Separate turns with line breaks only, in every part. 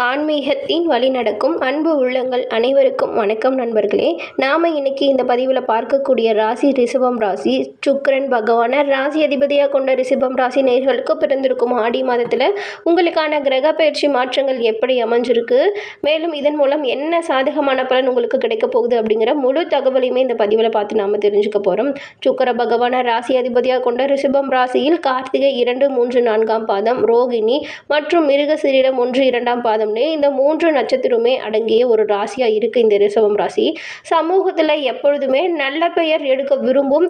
ஆன்மீகத்தின் வழி நடக்கும் அன்பு உள்ளங்கள் அனைவருக்கும் வணக்கம் நண்பர்களே. நாம் இன்னைக்கு இந்த பதிவில் பார்க்கக்கூடிய ராசி ரிஷபம் ராசி சுக்கரன் பகவானை ராசி அதிபதியாக கொண்ட ரிஷபம் ராசி நேர்களுக்கு பிறந்திருக்கும் ஆடி மாதத்தில் உங்களுக்கான கிரக பயிற்சி மாற்றங்கள் எப்படி அமைஞ்சிருக்கு மேலும் இதன் மூலம் என்ன சாதகமான பலன் உங்களுக்கு கிடைக்க போகுது அப்படிங்கிற முழு தகவலையுமே இந்த பதிவில் பார்த்து நாம் தெரிஞ்சுக்க போகிறோம் சுக்கர பகவானை ராசி அதிபதியாக கொண்ட ரிஷபம் ராசியில் கார்த்திகை இரண்டு மூன்று நான்காம் பாதம் ரோகிணி மற்றும் மிருகசீரிடம் ஒன்று இரண்டாம் பாதம் பாதம்னு இந்த மூன்று நட்சத்திரமே அடங்கிய ஒரு ராசியாக இருக்குது இந்த ரிஷபம் ராசி. சமூகத்தில் எப்பொழுதுமே நல்ல பெயர் எடுக்க விரும்பும்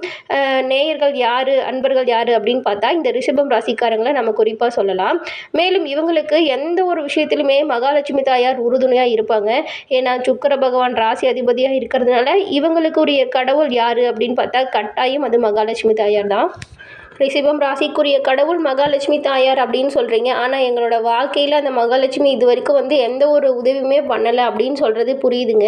நேயர்கள் யார் அன்பர்கள் யார் அப்படின்னு பார்த்தா இந்த ரிஷபம் ராசிக்காரங்களை நம்ம குறிப்பாக சொல்லலாம். மேலும் இவங்களுக்கு எந்த ஒரு விஷயத்திலுமே மகாலட்சுமி தாயார் உறுதுணையாக இருப்பாங்க. ஏன்னா சுக்கர பகவான் ராசி அதிபதியாக இருக்கிறதுனால இவங்களுக்குரிய கடவுள் யார் அப்படின்னு பார்த்தா கட்டாயம் அது மகாலட்சுமி தாயார் தான். ரிஷபம் ராசிக்குரிய கடவுள் மகாலட்சுமி தாயார் அப்படின்னு சொல்கிறீங்க ஆனால் எங்களோட வாழ்க்கையில் அந்த மகாலட்சுமி இது வரைக்கும் வந்து எந்த ஒரு உதவியுமே பண்ணலை அப்படின்னு சொல்கிறது புரியுதுங்க.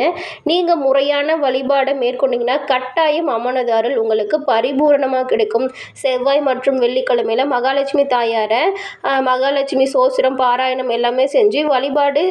நீங்கள் முறையான வழிபாடை மேற்கொண்டீங்கன்னா கட்டாயம் அம்மனதாரல் உங்களுக்கு பரிபூரணமாக கிடைக்கும். செவ்வாய் மற்றும் வெள்ளிக்கிழமையில மகாலட்சுமி தாயாரை மகாலட்சுமி சோசிரம் பாராயணம் எல்லாமே செஞ்சு வழிபாடு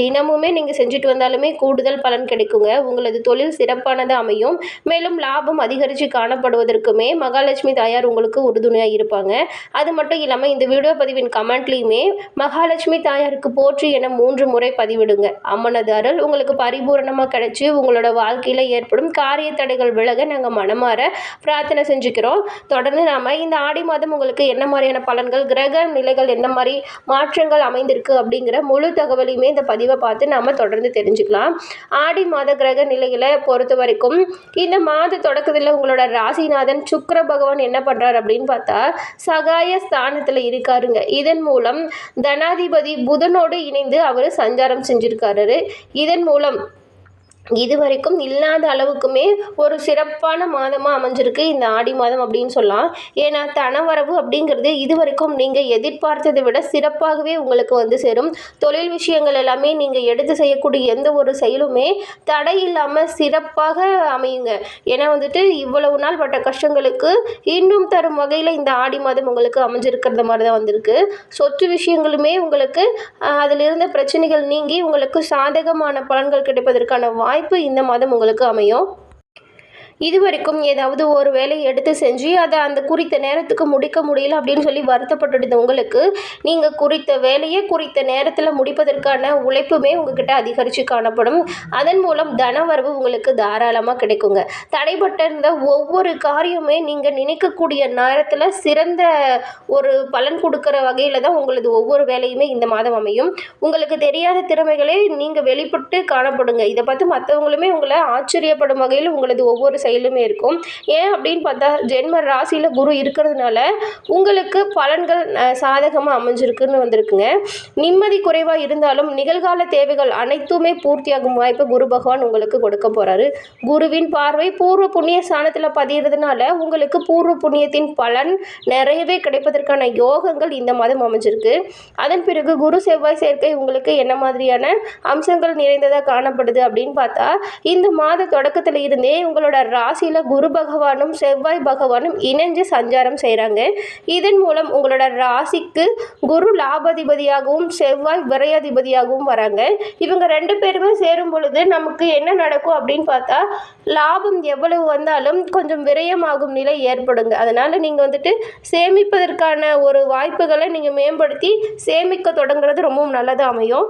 தினமுமே நீங்கள் செஞ்சுட்டு வந்தாலுமே கூடுதல் பலன் கிடைக்குங்க. உங்களது தொழில் சிறப்பானது அமையும். மேலும் லாபம் அதிகரித்து காணப்படுவதற்குமே மகாலட்சுமி தாயார் உங்களுக்கு உறுதுணையாக இருப்பாங்க. அது மட்டும் இல்லாமல் இந்த வீடியோ பதிவின் கமெண்ட்லேயுமே மகாலட்சுமி தாயாருக்கு போற்றி என மூன்று முறை பதிவிடுங்க. அம்மனது அருள் உங்களுக்கு பரிபூரணமாக கிடைச்சி உங்களோட வாழ்க்கையில் ஏற்படும் காரிய தடைகள் விலக நாங்கள் மனமாற பிரார்த்தனை செஞ்சுக்கிறோம். தொடர்ந்து நாம் இந்த ஆடி மாதம் உங்களுக்கு என்ன மாதிரியான பலன்கள் கிரக நிலைகள் என்ன மாதிரி மாற்றங்கள் அமைந்திருக்கு அப்படிங்கிற முழு தகவலையுமே இந்த பதிவை பார்த்து நாம் தொடர்ந்து தெரிஞ்சுக்கலாம். ஆடி மாத கிரக நிலைகளை பொறுத்த வரைக்கும் இந்த மாத தொடக்கத்தில் உங்களோட ராசிநாதன் சுக்கர பகவான் என்ன பண்ணுறார் அப்படின்னு பார்த்தா சகாய ஸ்தானத்தில் இருக்காருங்க. இதன் மூலம் தனாதிபதி புதனோடு இணைந்து அவர் சஞ்சாரம் செஞ்சிருக்காரு. இதன் மூலம் இதுவரைக்கும் இல்லாத அளவுக்குமே ஒரு சிறப்பான மாதமாக அமைஞ்சிருக்கு. இந்த ஆடி மாதம் அப்படின்னு சொல்லலாம். ஏன்னா தனவரவு அப்படிங்கிறது இதுவரைக்கும் நீங்கள் எதிர்பார்த்ததை விட சிறப்பாகவே உங்களுக்கு வந்து சேரும். தொழில் விஷயங்கள் எல்லாமே நீங்கள் எடுத்து செய்யக்கூடிய எந்த ஒரு செயலுமே தடை இல்லாமல் சிறப்பாக அமையுங்க. ஏன்னா வந்துட்டு இவ்வளவு நாள் பட்ட கஷ்டங்களுக்கு இன்னும் தரும் வகையில் இந்த ஆடி மாதம் உங்களுக்கு அமைஞ்சிருக்கிறது மாதிரி தான் வந்திருக்கு. சொத்து விஷயங்களுமே உங்களுக்கு அதிலிருந்த அதில் இருந்த பிரச்சனைகள் நீங்கி உங்களுக்கு சாதகமான பலன்கள் கிடைப்பதற்கான வாய்ப்பு இந்த மாதம் உங்களுக்கு அமையும். இதுவரைக்கும் ஏதாவது ஒரு வேலையை எடுத்து செஞ்சு அதை அந்த குறித்த நேரத்துக்கு முடிக்க முடியல அப்படின்னு சொல்லி வருத்தப்பட்டுடுது உங்களுக்கு நீங்கள் குறித்த வேலையை குறித்த நேரத்தில் முடிப்பதற்கான உழைப்புமே உங்ககிட்ட அதிகரித்து காணப்படும். அதன் மூலம் தனவரவு உங்களுக்கு தாராளமாக கிடைக்குங்க. தடைப்பட்ட இருந்த ஒவ்வொரு காரியமே நீங்கள் நினைக்கக்கூடிய நேரத்தில் சிறந்த ஒரு பலன் கொடுக்குற வகையில் தான் உங்களது ஒவ்வொரு வேலையுமே இந்த மாதம் அமையும். உங்களுக்கு தெரியாத திறமைகளே நீங்கள் வெளிப்பட்டு காணப்படுங்க. இதை பார்த்து மற்றவங்களுமே உங்களை ஆச்சரியப்படும் வகையில் உங்களது ஒவ்வொரு செயலுமே இருக்கும். ஏன் அப்படின்னு பார்த்தா ஜென்ம ராசியில் குரு இருக்கிறதுனால உங்களுக்கு பலன்கள் சாதகமாக அமைஞ்சிருக்குன்னு வந்திருக்குங்க. நிம்மதி குறைவாக இருந்தாலும் நிகழ்கால தேவைகள் அனைத்துமே பூர்த்தியாகும் வாய்ப்பு குரு பகவான் உங்களுக்கு கொடுக்க போகிறாரு குருவின் பார்வை பூர்வ புண்ணிய ஸ்தானத்தில் பதியறதுனால உங்களுக்கு பூர்வ புண்ணியத்தின் பலன் நிறையவே கிடைப்பதற்கான யோகங்கள் இந்த மாதம் அமைஞ்சிருக்கு. அதன் பிறகு குரு செவ்வாய் சேர்க்கை உங்களுக்கு என்ன மாதிரியான அம்சங்கள் நிறைந்ததாக காணப்படுது அப்படின்னு பார்த்தா இந்த மாத தொடக்கத்தில் இருந்தே உங்களோட ராசியில் குரு பகவானும் செவ்வாய் பகவானும் இணைஞ்சு சஞ்சாரம் செய்கிறாங்க இதன் மூலம் உங்களோட ராசிக்கு குரு லாபாதிபதியாகவும் செவ்வாய் விரையாதிபதியாகவும் வராங்க. இவங்க ரெண்டு பேருமே சேரும் பொழுது நமக்கு என்ன நடக்கும் அப்படின்னு பார்த்தா லாபம் எவ்வளவு வந்தாலும் கொஞ்சம் விரயமாகும் நிலை ஏற்படுங்க. அதனால் நீங்கள் வந்துட்டு சேமிப்பதற்கான ஒரு வாய்ப்புகளை நீங்கள் மேம்படுத்தி சேமிக்க தொடங்குறது ரொம்பவும் நல்லதாக அமையும்.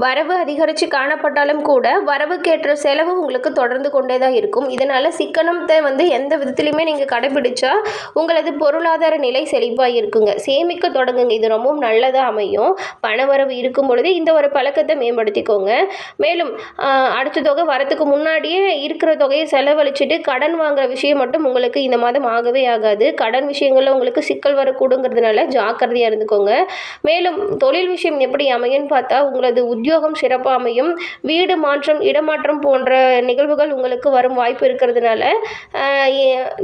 வரவு அதிகரித்து காணப்பட்டாலும் கூட வரவுக்கேற்ற செலவு உங்களுக்கு தொடர்ந்து கொண்டே தான் இருக்கும். இதனால் சிக்கனத்தை வந்து எந்த விதத்துலையுமே நீங்கள் கடைபிடிச்சா உங்களது பொருளாதார நிலை செழிப்பாக இருக்குங்க. சேமிக்க தொடங்குங்க. இது ரொம்பவும் நல்லதாக அமையும். பணவரவு இருக்கும் பொழுது இந்த ஒரு பழக்கத்தை மேம்படுத்திக்கோங்க. மேலும் அடுத்த தொகை வரத்துக்கு முன்னாடியே இருக்கிற தொகையை செலவழிச்சிட்டு கடன் வாங்குற விஷயம் மட்டும் உங்களுக்கு இந்த மாதம் ஆகவே ஆகாது. கடன் விஷயங்களில் உங்களுக்கு சிக்கல் வரக்கூடுங்கிறதுனால ஜாக்கிரதையாக இருந்துக்கோங்க. மேலும் தொழில் விஷயம் எப்படி அமையும்னு பார்த்தா உங்களது உத்தியோகம் சிறப்பாக அமையும் வீடு மாற்றம் இடமாற்றம் போன்ற நிகழ்வுகள் உங்களுக்கு வரும் வாய்ப்பு இருக்கிறதுனால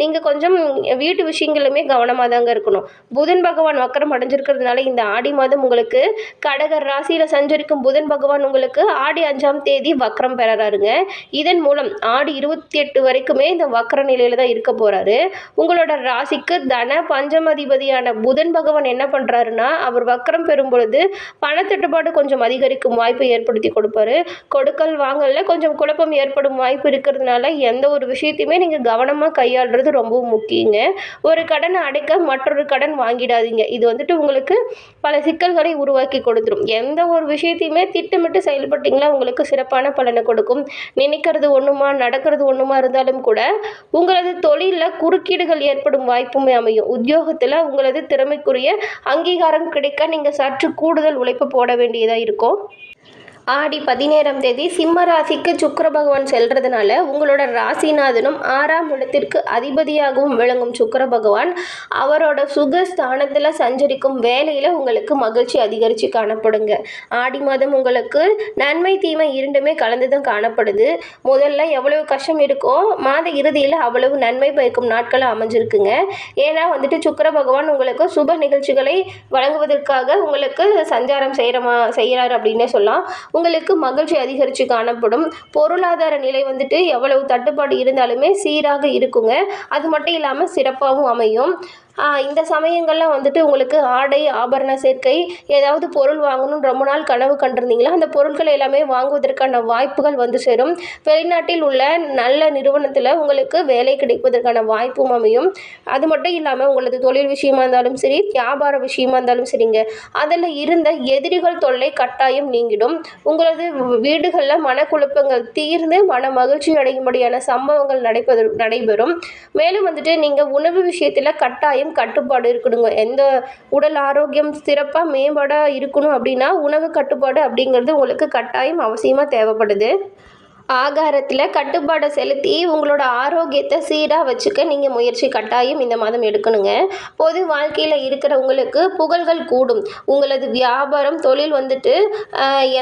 நீங்கள் கொஞ்சம் வீட்டு விஷயங்களுமே கவனமாக தாங்க இருக்கணும். புதன் பகவான் வக்கரம் அடைஞ்சிருக்கிறதுனால இந்த ஆடி மாதம் உங்களுக்கு கடகர் ராசியில் சஞ்சரிக்கும் புதன் பகவான் உங்களுக்கு ஆடி அஞ்சாம் தேதி வக்கரம் பெறாருங்க. இதன் மூலம் ஆடி இருபத்தி எட்டு வரைக்குமே இந்த வக்கர நிலையில் தான் இருக்க போகிறாரு உங்களோட ராசிக்கு தன பஞ்சமதிபதியான புதன் பகவான் என்ன பண்ணுறாருன்னா அவர் வக்கரம் பெறும் பொழுது பணத்தட்டுப்பாடு கொஞ்சம் அதிகரிக்கும் வாய்ப்பு ஏற்படுத்தி கொடுப்பாரு. கொடுக்கல் வாங்கல கொஞ்சம் குழப்பம் ஏற்படும் வாய்ப்பு இருக்கிறதுனால எந்த ஒரு விஷயத்தையுமே நீங்கள் கவனமாக கையாளுறது ரொம்பவும் முக்கியங்க. ஒரு கடனை அடைக்க மற்றொரு கடன் வாங்கிடாதீங்க. இது வந்துட்டு உங்களுக்கு பல சிக்கல்களை உருவாக்கி கொடுத்துரும். எந்த ஒரு விஷயத்தையுமே திட்டமிட்டு செயல்பட்டீங்களா உங்களுக்கு சிறப்பான பலனை கொடுக்கும். நினைக்கிறது ஒன்றுமா நடக்கிறது ஒன்றுமா இருந்தாலும் கூட உங்களது தொழிலில் குறுக்கீடுகள் ஏற்படும் வாய்ப்புமே அமையும். உத்தியோகத்தில் உங்களது திறமைக்குரிய அங்கீகாரம் கிடைக்க நீங்கள் சற்று கூடுதல் உழைப்பு போட வேண்டியதாக இருக்கும். ஆடி பதினேழாம் தேதி சிம்ம ராசிக்கு சுக்கர பகவான் செல்றதுனால உங்களோட ராசிநாதனும் ஆறாம் இடத்திற்கு அதிபதியாகவும் விளங்கும் சுக்கர பகவான். அவரோட சுகஸ்தானத்தில் சஞ்சரிக்கும் வேலையில் உங்களுக்கு மகிழ்ச்சி அதிகரித்து காணப்படுங்க. ஆடி மாதம் உங்களுக்கு நன்மை தீமை இரண்டுமே கலந்து தான் காணப்படுது. முதல்ல எவ்வளவு கஷ்டம் இருக்கோ மாத இறுதியில் அவ்வளவு நன்மை பயக்கும் நாட்கள் அமைஞ்சிருக்குங்க. ஏன்னா வந்துட்டு சுக்கிர பகவான் உங்களுக்கு சுப நிகழ்ச்சிகளை வழங்குவதற்காக உங்களுக்கு சஞ்சாரம் செய்கிறமா செய்கிறார் அப்படின்னே சொல்லலாம். உங்களுக்கு மகிழ்ச்சி அதிகரித்து காணப்படும். பொருளாதார நிலை வந்துட்டு எவ்வளவு தட்டுப்பாடு இருந்தாலுமே சீராக இருக்குங்க. அது மட்டும் இல்லாமல் சிறப்பாகவும் அமையும். இந்த சமயங்களில் வந்துட்டு உங்களுக்கு ஆடை ஆபரண சேர்க்கை ஏதாவது பொருள் வாங்கணும்னு ரொம்ப நாள் கனவு கண்டிருந்தீங்களா? அந்த பொருட்கள் எல்லாமே வாங்குவதற்கான வாய்ப்புகள் வந்து சேரும். வெளிநாட்டில் உள்ள நல்ல நிறுவனத்தில் உங்களுக்கு வேலை கிடைப்பதற்கான வாய்ப்பும் அமையும். அது மட்டும் இல்லாமல் உங்களது தொழில் விஷயமா இருந்தாலும் சரி வியாபார விஷயமா இருந்தாலும் சரிங்க. அதில் இருந்த எதிரிகள் தொல்லை கட்டாயம் நீங்கிடும். உங்களது வீடுகளில் மனக்குழப்பங்கள் தீர்ந்து மன மகிழ்ச்சி அடையும்படியான சம்பவங்கள் நடைபெறும் நடைபெறும். மேலும் வந்துட்டு நீங்கள் உணவு விஷயத்தில் கட்டாயம் கட்டுப்பாடு இருக்கணுங்க. எந்த உடல் ஆரோக்கியம் சிறப்பாக மேம்பட இருக்கணும் அப்படின்னா உணவு கட்டுப்பாடு அப்படிங்கிறது உங்களுக்கு கட்டாயம் அவசியமாக தேவைப்படுது. ஆகாரத்தில் கட்டுப்பாடை செலுத்தி உங்களோட ஆரோக்கியத்தை சீராக வச்சுக்க நீங்கள் முயற்சி கட்டாயம் இந்த மாதம் எடுக்கணுங்க. பொது வாழ்க்கையில் இருக்கிறவங்களுக்கு புகழ்கள் கூடும். உங்களது வியாபாரம் தொழில் வந்துட்டு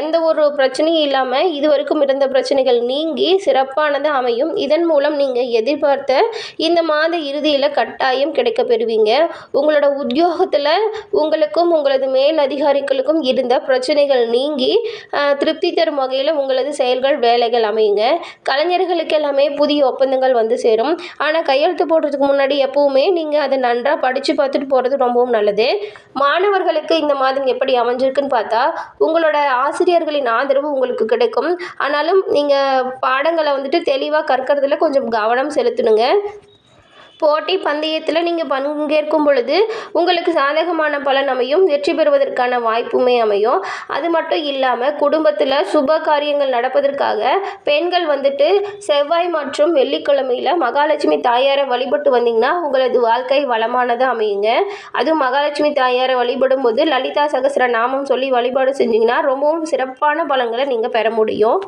எந்த ஒரு பிரச்சனையும் இல்லாமல் இது வரைக்கும் இருந்த பிரச்சனைகள் நீங்கி சிறப்பானது அமையும். இதன் மூலம் நீங்கள் எதிர்பார்த்த இந்த மாத இறுதியில் கட்டாயம் கிடைக்க பெறுவீங்க. உங்களோட உத்தியோகத்தில் உங்களுக்கும் உங்களது மேல் அதிகாரிகளுக்கும் இருந்த பிரச்சனைகள் நீங்கி திருப்தி தரும் வகையில் உங்களது செயல்கள் வேலைகள் அமையுங்க. கலைஞர்களுக்கு எல்லாமே புதிய ஒப்பந்தங்கள் வந்து சேரும். ஆனால் கையெழுத்து போடுறதுக்கு முன்னாடி எப்பவுமே நீங்கள் அதை நன்றாக படித்து பார்த்துட்டு போகிறது ரொம்பவும் நல்லது. மாணவர்களுக்கு இந்த மாதம் எப்படி அமைஞ்சிருக்குன்னு பார்த்தா உங்களோட ஆசிரியர்களின் ஆதரவு உங்களுக்கு கிடைக்கும். ஆனாலும் நீங்கள் பாடங்களை வந்துட்டு தெளிவாக கற்கிறதுல கொஞ்சம் கவனம் செலுத்தணுங்க. போட்டி பந்தயத்தில் நீங்கள் பங்கேற்கும் பொழுது உங்களுக்கு சாதகமான பலன் அமையும் வெற்றி பெறுவதற்கான வாய்ப்புமே அமையும். அது மட்டும் இல்லாமல் குடும்பத்தில் சுப காரியங்கள் நடப்பதற்காக பெண்கள் வந்துட்டு செவ்வாய் மற்றும் வெள்ளிக்கிழமையில் மகாலட்சுமி தாயாரை வழிபட்டு வந்தீங்கன்னா உங்களது வாழ்க்கை வளமானதாக அமையுங்க. அதுவும் மகாலட்சுமி தாயாரை வழிபடும் போது லலிதா சகஸ்ர நாமம் சொல்லி வழிபாடு செஞ்சீங்கன்னா ரொம்பவும் சிறப்பான பலன்களை நீங்கள் பெற முடியும்.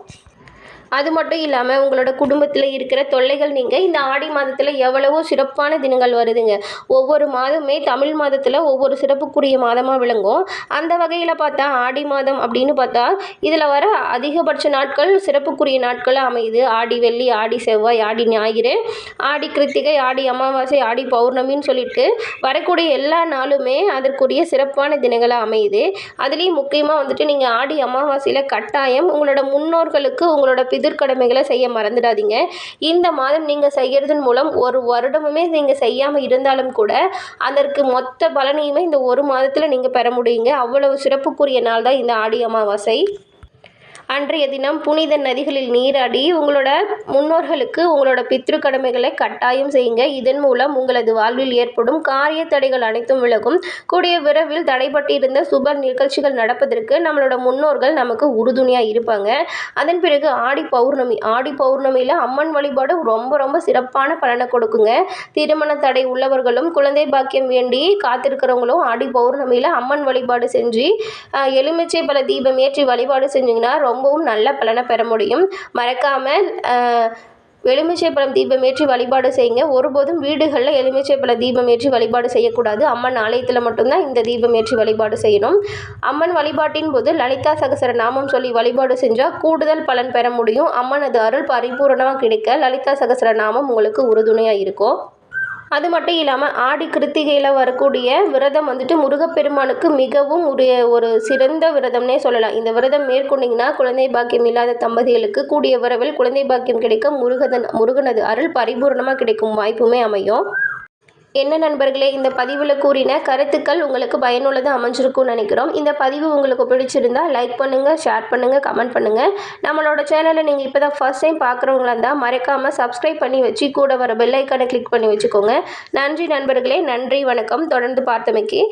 அது மட்டும் இல்லாமல் உங்களோட குடும்பத்தில் இருக்கிற தொல்லைகள் நீங்கள் இந்த ஆடி மாதத்தில் எவ்வளவோ சிறப்பான தினங்கள் வருதுங்க. ஒவ்வொரு மாதமே தமிழ் மாதத்தில் ஒவ்வொரு சிறப்புக்குரிய மாதமாக விளங்கும். அந்த வகையில் பார்த்தா ஆடி மாதம் அப்படின்னு பார்த்தா இதில் வர அதிகபட்ச நாட்கள் சிறப்புக்குரிய நாட்களாக அமையுது. ஆடி வெள்ளி ஆடி செவ்வாய் ஆடி ஞாயிறு ஆடி கிருத்திகை ஆடி அமாவாசை ஆடி பௌர்ணமின்னு சொல்லிட்டு வரக்கூடிய எல்லா நாளுமே அதற்குரிய சிறப்பான தினங்களாக அமையுது. அதுலேயும் முக்கியமாக வந்துட்டு நீங்கள் ஆடி அமாவாசையில் கட்டாயம் உங்களோட முன்னோர்களுக்கு உங்களோட பிதிர்கடமைகளை செய்ய மறந்துடாதீங்க. இந்த மாதம் நீங்கள் செய்கிறதன் மூலம் ஒரு வருடமுமே நீங்கள் செய்யாமல் இருந்தாலும் கூட அதற்கு மொத்த பலனையுமே இந்த ஒரு மாதத்தில் நீங்கள் பெற முடியுங்க. அவ்வளவு சிறப்புக்குரிய நாள் தான் இந்த ஆடி அமாவாசை. அன்றைய தினம் புனித நதிகளில் நீராடி உங்களோட முன்னோர்களுக்கு உங்களோட பித்ரு கடமைகளை கட்டாயம் செய்யுங்க. இதன் மூலம் உங்களது வாழ்வில் ஏற்படும் காரிய தடைகள் அனைத்தும் விலகும். கூடிய விரைவில் தடைப்பட்டிருந்த சுப நிகழ்ச்சிகள் நடப்பதற்கு நம்மளோட முன்னோர்கள் நமக்கு உறுதுணையாக இருப்பாங்க. அதன் பிறகு ஆடி பௌர்ணமி ஆடி பௌர்ணமியில் அம்மன் வழிபாடு ரொம்ப ரொம்ப சிறப்பான பலனை கொடுக்குங்க. திருமண தடை உள்ளவர்களும் குழந்தை பாக்கியம் வேண்டி காத்திருக்கிறவங்களும் ஆடி பௌர்ணமியில் அம்மன் வழிபாடு செஞ்சு எலுமிச்சை பல தீபம் ஏற்றி வழிபாடு செஞ்சீங்கன்னா ரொம்பவும் நல்ல பலனை பெற முடியும். மறக்காமல் எலுமிச்சை பழம் தீபம் ஏற்றி வழிபாடு செய்யுங்க. ஒருபோதும் வீடுகளில் எலுமிச்சைப்பழம் தீபம் ஏற்றி வழிபாடு செய்யக்கூடாது. அம்மன் ஆலயத்தில் மட்டும்தான் இந்த தீபம் ஏற்றி வழிபாடு செய்யணும். அம்மன் வழிபாட்டின் போது லலிதா சகசர நாமம் சொல்லி வழிபாடு செஞ்சால் கூடுதல் பலன் பெற முடியும். அம்மனது அருள் பரிபூரணமாக கிடைக்க லலிதா சகசர நாமம் உங்களுக்கு உறுதுணையாக இருக்கும் அது மட்டும் இல்லாமல் ஆடி கிருத்திகையில் வரக்கூடிய விரதம் வந்துட்டு முருகப்பெருமானுக்கு மிகவும் உரிய ஒரு சிறந்த விரதம்னே சொல்லலாம். இந்த விரதம் மேற்கொண்டிங்கன்னா குழந்தை பாக்கியம் இல்லாத தம்பதிகளுக்கு கூடிய விரைவில் குழந்தை பாக்கியம் கிடைக்க முருகதன் முருகனது அருள் பரிபூர்ணமாக கிடைக்கும் வாய்ப்புமே அமையும். என்ன நண்பர்களே இந்த பதிவில் கூறின கருத்துக்கள் உங்களுக்கு பயனுள்ளதாக அமைஞ்சிருக்கும்னு நினைக்கிறோம். இந்த பதிவு உங்களுக்கு பிடிச்சிருந்தா லைக் பண்ணுங்கள் ஷேர் பண்ணுங்கள் கமெண்ட் பண்ணுங்கள் நம்மளோட சேனலை நீங்கள் இப்போ தான் ஃபர்ஸ்ட் டைம் பார்க்குறவங்களா இருந்தால் மறக்காமல் சப்ஸ்கிரைப் பண்ணி வச்சு கூட வர பெல்லைக்கானை கிளிக் பண்ணி வச்சுக்கோங்க. நன்றி நண்பர்களே நன்றி வணக்கம். தொடர்ந்து பார்த்தமைக்கு.